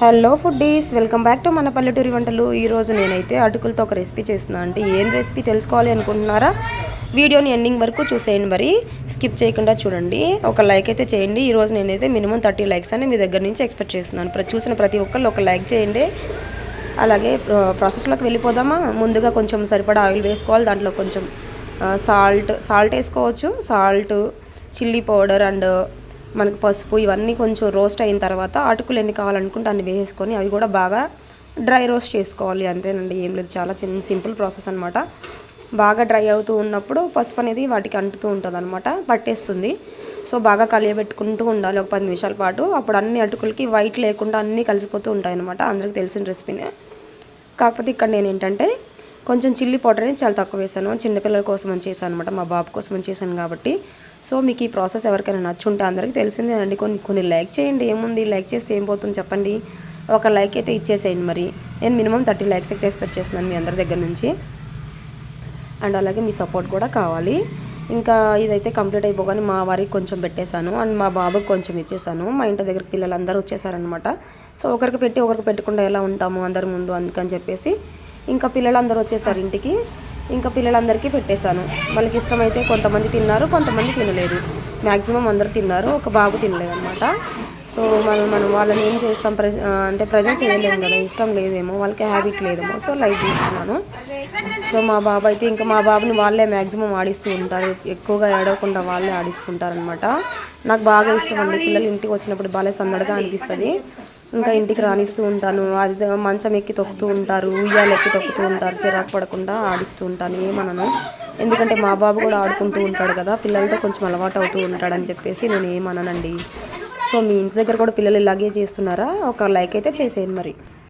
Hello foodies welcome back to మన పల్లెటూరి వంటలు. ఈరోజు నేనైతే అటుకులతో ఒక రెసిపీ చేస్తున్నాను అంటే ఏం రెసిపీ తెలుసుకోవాలి అనుకుంటున్నారా? వీడియోని ఎండింగ్ వరకు చూసేయండి మరి. స్కిప్ చేయకుండా చూడండి. ఒక లైక్ అయితే చేయండి. ఈరోజు నేనైతే మినిమం థర్టీ లైక్స్ అని మీ దగ్గర నుంచి ఎక్స్పెక్ట్ చేస్తున్నాను. చూసిన ప్రతి ఒక్కళ్ళు ఒక లైక్ చేయండి. అలాగే ప్రాసెస్లోకి వెళ్ళిపోదామా? ముందుగా కొంచెం సరిపడా ఆయిల్ వేసుకోవాలి. దాంట్లో కొంచెం సాల్ట్ సాల్ట్ వేసుకోవచ్చు. సాల్ట్ చిల్లీ పౌడర్ అండ్ మనకు పసుపు ఇవన్నీ కొంచెం రోస్ట్ అయిన తర్వాత అటుకులు ఎన్ని కావాలనుకుంటే అన్ని వేసుకొని అవి కూడా బాగా డ్రై రోస్ట్ చేసుకోవాలి అంతేనండి. ఏం లేదు చాలా చిన్న సింపుల్ ప్రాసెస్ అనమాట బాగా డ్రై అవుతూ ఉన్నప్పుడు పసుపు అనేది వాటికి అంటుతూ ఉంటుంది అనమాట పట్టేస్తుంది. సో బాగా కలియబెట్టుకుంటూ ఉండాలి ఒక పది నిమిషాల పాటు. అప్పుడు అన్ని అటుకులకి వైట్ లేకుండా అన్నీ కలిసిపోతూ ఉంటాయి అనమాట అందరికి తెలిసిన రెసిపీనే కాకపోతే ఇక్కడ నేను ఏంటంటే కొంచెం చిల్లీ పౌడర్ అనేది చాలా తక్కువ వేసాను చిన్నపిల్లల కోసం అని చేశాను అనమాట మా బాబు కోసం అని చేశాను కాబట్టి. సో మీకు ఈ ప్రాసెస్ ఎవరికైనా నచ్చుంటే అందరికీ తెలిసిందేనండి కొన్ని కొన్ని లైక్ చేయండి. ఏముంది? లైక్ చేస్తే ఏం పోతుంది చెప్పండి? ఒక లైక్ అయితే ఇచ్చేసేయండి మరి. నేను మినిమం థర్టీ లైక్స్ అయితే ఎక్స్పెక్ట్ చేస్తున్నాను మీ అందరి దగ్గర నుంచి. అండ్ అలాగే మీ సపోర్ట్ కూడా కావాలి. ఇంకా ఇదైతే కంప్లీట్ అయిపోగానే మా వారికి కొంచెం పెట్టేశాను. అండ్ మా బాబుకి కొంచెం ఇచ్చేసాను మా ఇంటి దగ్గర పిల్లలందరూ వచ్చేసారనమాట సో ఒకరికి పెట్టి ఒకరికి పెట్టకుండా ఎలా ఉంటాము అందరి ముందు అందుకని చెప్పేసి ఇంకా పిల్లలందరూ వచ్చేసారు ఇంటికి. ఇంకా పిల్లలందరికీ పెట్టేశాను. వాళ్ళకి ఇష్టమైతే కొంతమంది తిన్నారు కొంతమంది తినలేదు. మ్యాక్సిమం అందరూ తిన్నారు ఒక బాబు తినలేదు అనమాట సో మనం మనం వాళ్ళని ఏం చేస్తాం? ప్రెజ అంటే ప్రజెంట్ చేయలేము కదా ఇష్టం లేదేమో వాళ్ళకి హ్యాబిట్ లేదేమో సో లైట్ చేస్తున్నాను సో మా బాబు అయితే ఇంకా మా బాబుని వాళ్ళే మ్యాక్సిమం ఆడిస్తూ ఉంటారు. ఎక్కువగా ఏడవకుండా వాళ్ళే ఆడిస్తుంటారు అనమాట నాకు బాగా ఇష్టం అండి. పిల్లలు ఇంటికి వచ్చినప్పుడు బాగా సందడిగా అనిపిస్తుంది. ఇంకా ఇంటికి రాణిస్తూ ఉంటాను. అది మంచం ఎక్కి తొక్కుతూ ఉంటారు ఉయ్యాలు ఎక్కి తొక్కుతూ ఉంటారు చిరాకు పడకుండా ఆడిస్తూ ఉంటాను ఏమనను. ఎందుకంటే మా బాబు కూడా ఆడుకుంటూ ఉంటాడు కదా పిల్లలతో కొంచెం అలవాటు అవుతూ ఉంటాడని చెప్పేసి నేను ఏమననండి. సో మీ ఇంటి దగ్గర కూడా పిల్లలు ఇలాగే చేస్తున్నారా? ఒక లైక్ అయితే చేసేయండి మరి.